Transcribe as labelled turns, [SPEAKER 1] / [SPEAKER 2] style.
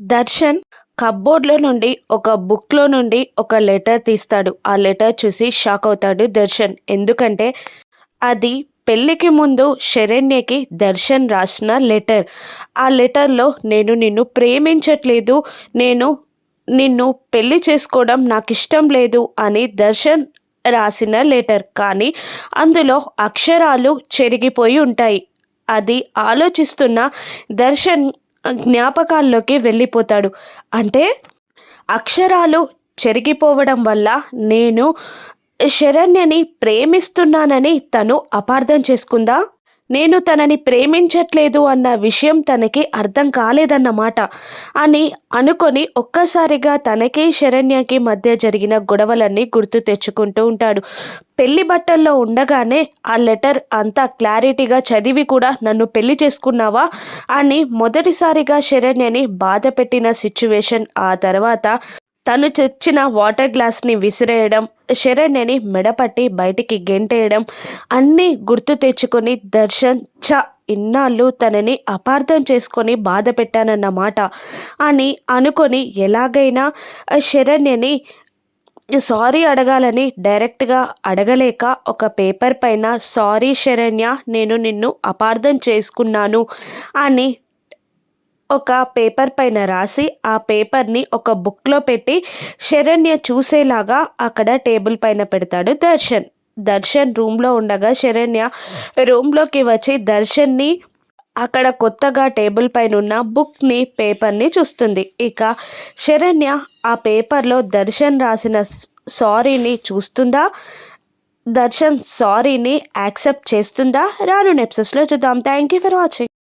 [SPEAKER 1] దర్శన్ కబ్బోర్డ్లో నుండి ఒక బుక్లో నుండి ఒక లెటర్ తీస్తాడు. ఆ లెటర్ చూసి షాక్ అవుతాడు దర్శన్. ఎందుకంటే అది పెళ్ళికి ముందు శరణ్యకి దర్శన్ రాసిన లెటర్. ఆ లెటర్లో నేను నిన్ను ప్రేమించట్లేదు. నేను నిన్ను పెళ్ళి చేసుకోవడం నాకు ఇష్టం లేదు అని దర్శన్ రాసిన లెటర్. కానీ అందులో అక్షరాలు చెరిగిపోయి ఉంటాయి. అది ఆలోచిస్తున్న దర్శన్ జ్ఞాపకాల్లోకి వెళ్ళిపోతాడు. అంటే అక్షరాలు చెరిగిపోవడం వల్ల నేను శరణ్యని ప్రేమిస్తున్నానని తను అపార్థం చేసుకుందా? నేను తనని ప్రేమించట్లేదు అన్న విషయం తనకి అర్థం కాలేదన్నమాట అని అనుకొని ఒక్కసారిగా తనకి శరణ్యకి మధ్య జరిగిన గొడవలన్నీ గుర్తు తెచ్చుకుంటూ ఉంటాడు. పెళ్ళి బట్టల్లో ఉండగానే ఆ లెటర్ అంతా క్లారిటీగా చదివి కూడా నన్ను పెళ్ళి చేసుకున్నావా అని మొదటిసారిగా శరణ్యని బాధ పెట్టిన సిచ్యువేషన్ ఆ తర్వాత తను తెచ్చిన వాటర్ గ్లాస్ని విసిరేయడం శరణ్యని మెడపట్టి బయటికి గెంటేయడం అన్నీ గుర్తు తెచ్చుకొని దర్శన్ చ ఇన్నాళ్ళు తనని అపార్థం చేసుకొని బాధ పెట్టానన్నమాట అని అనుకొని ఎలాగైనా శరణ్యని సారీ అడగాలని డైరెక్ట్గా అడగలేక ఒక పేపర్ పైన సారీ శరణ్య నేను నిన్ను అపార్థం చేసుకున్నాను అని ఒక పేపర్ పైన రాసి ఆ పేపర్ని ఒక బుక్లో పెట్టి శరణ్య చూసేలాగా అక్కడ టేబుల్ పైన పెడతాడు దర్శన్. దర్శన్ రూమ్లో ఉండగా శరణ్య రూమ్లోకి వచ్చి దర్శన్ని అక్కడ కొత్తగా టేబుల్ పైన ఉన్న బుక్ని పేపర్ని చూస్తుంది. ఇక శరణ్య ఆ పేపర్లో దర్శన్ రాసిన సారీని చూస్తుందా? దర్శన్ సారీని యాక్సెప్ట్ చేస్తుందా? రాను నెప్సెస్లో చూద్దాం. Thank you for watching.